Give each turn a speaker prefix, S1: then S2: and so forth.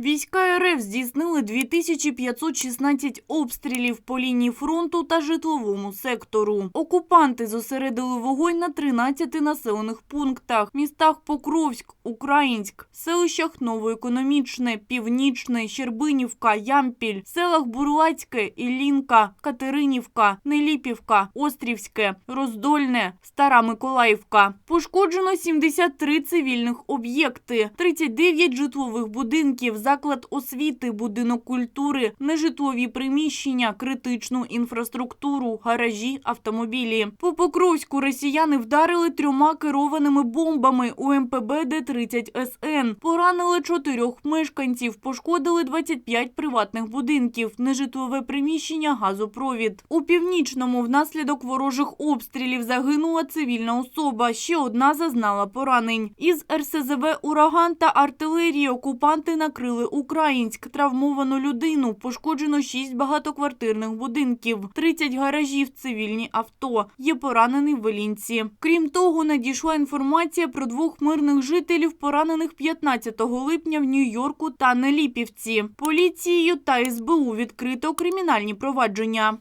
S1: Війська РФ здійснили 2516 обстрілів по лінії фронту та житловому сектору. Окупанти зосередили вогонь на 13 населених пунктах: містах Покровськ, Українськ, селищах Новоекономічне, Північне, Щербинівка, Ямпіль, селах Бурлацьке, Іллінка, Катеринівка, Неліпівка, Острівське, Роздольне, Стара Миколаївка. Пошкоджено 73 цивільних об'єкти, 39 житлових будинків, заклад освіти, будинок культури, нежитлові приміщення, критичну інфраструктуру, гаражі, автомобілі. По Покровську росіяни вдарили трьома керованими бомбами у МПБ Д-30 СН. Поранили чотирьох мешканців, пошкодили 25 приватних будинків, нежитлове приміщення, газопровід. У північному внаслідок ворожих обстрілів загинула цивільна особа. Ще одна зазнала поранень. Із РСЗВ «Ураган» та артилерії окупанти накрили Українськ. Травмовану людину. Пошкоджено 6 багатоквартирних будинків, 30 гаражів, цивільні авто. Є поранений в Велінці. Крім того, надійшла інформація про двох мирних жителів, поранених 15 липня в Нью-Йорку та Неліпівці. Поліцією та СБУ відкрито кримінальні провадження.